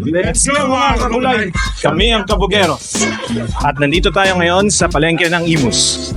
Let's go mga kakulay! Kami ang Kabugeros. At nandito tayo ngayon sa palengke ng Imus.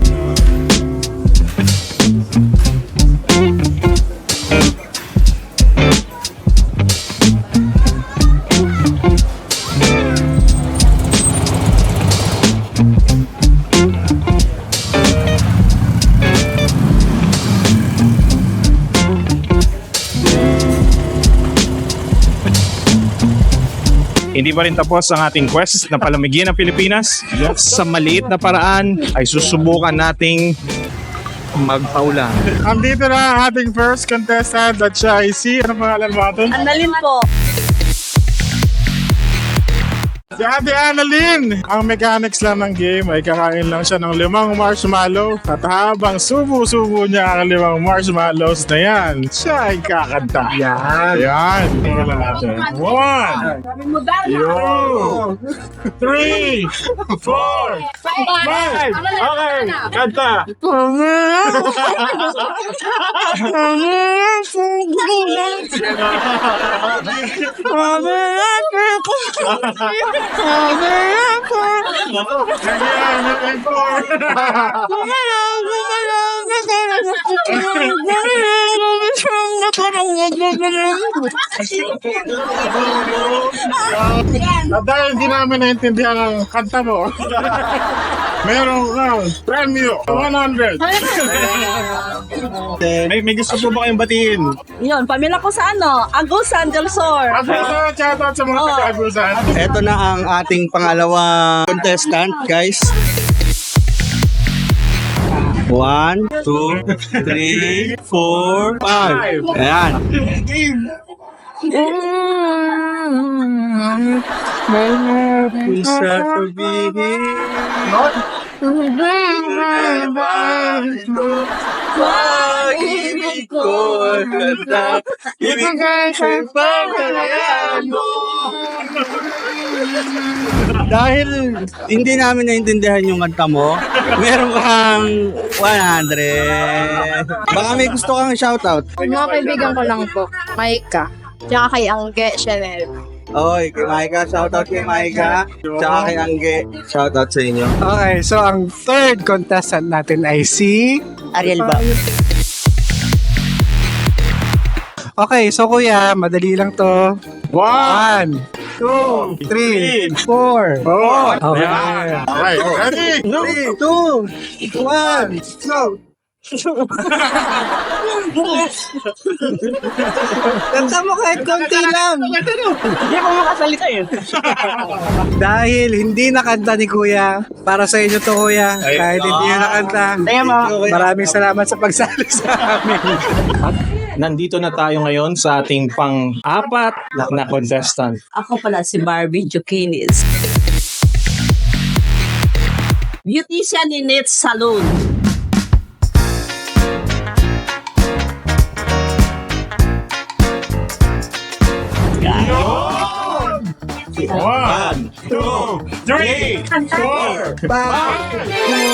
Hindi pa rin tapos ang ating quest na palamigin ang Pilipinas. Sa maliit na paraan ay susubukan nating magpaulan. Andito na ang ating first contestant at siya ay si, ano pangalan mo atin? Annalyn po. Si Ate Annalyn! Ang mechanics lang ng game ay kakain lang siya ng limang marshmallow at habang subo-subo niya ang limang marshmallows na yan, siya ay kakanta. Yan! Yan! Tingnan lang natin. One! Two! Three! Four! Five! Okay! Kanta! Four! At dahil hindi namin naintindihan ang kanta mo, meron round, premyo, 100. May, may gusto po ba kayong batiin? Yun, pamilya ko sa ano, Agusan del Sur. Ito, shoutout sa mga Oh. taga-agusan. Ito na ang ating pangalawang contestant, guys. One, two, three, four, five. Ayan. Sa sabihin, pag-ibig ko ganda, ibigay sa pagkalayaan mo. Dahil hindi namin naintindihan yung kanta mo, meron kang 100. Baka may gusto kang shoutout. Mga kaibigan ko lang po. Maika. Tsaka kay Angge Chanel. Oy, kay Maika, shoutout kay Maika. Tsaka kay Angge, shoutout sa inyo. Okay, so ang third contestant natin ay si... Ariel ba? Okay, so kuya, madali lang to. One, two, three, four. Okay. okay, ready? Three, two, one, go! Kanta mo kahit konti lang. Hindi ako makasalita yun. Dahil hindi nakanta ni kuya, para sa inyo to kuya, kahit hindi nyo nakanta. Maraming salamat sa pagsali sa amin. Nandito na tayo ngayon sa ating pang-apat na contestant. Ako pala si Barbie Jukinis. Beautician in It Salon. Two, three, four, five.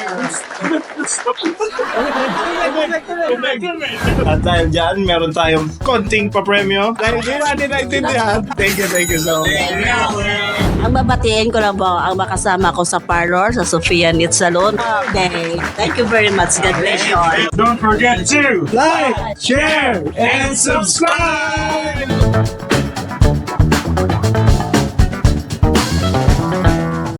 At dahil dyan, meron tayong konting papremyo. Dahil hindi natin naintindihan. Thank you, thank you so much. Ang babatiin ko lang po ang makasama ko sa parlor sa Sofia Knit Salon. Okay. Thank you very much. God bless you all. Don't forget to Like, share, and subscribe!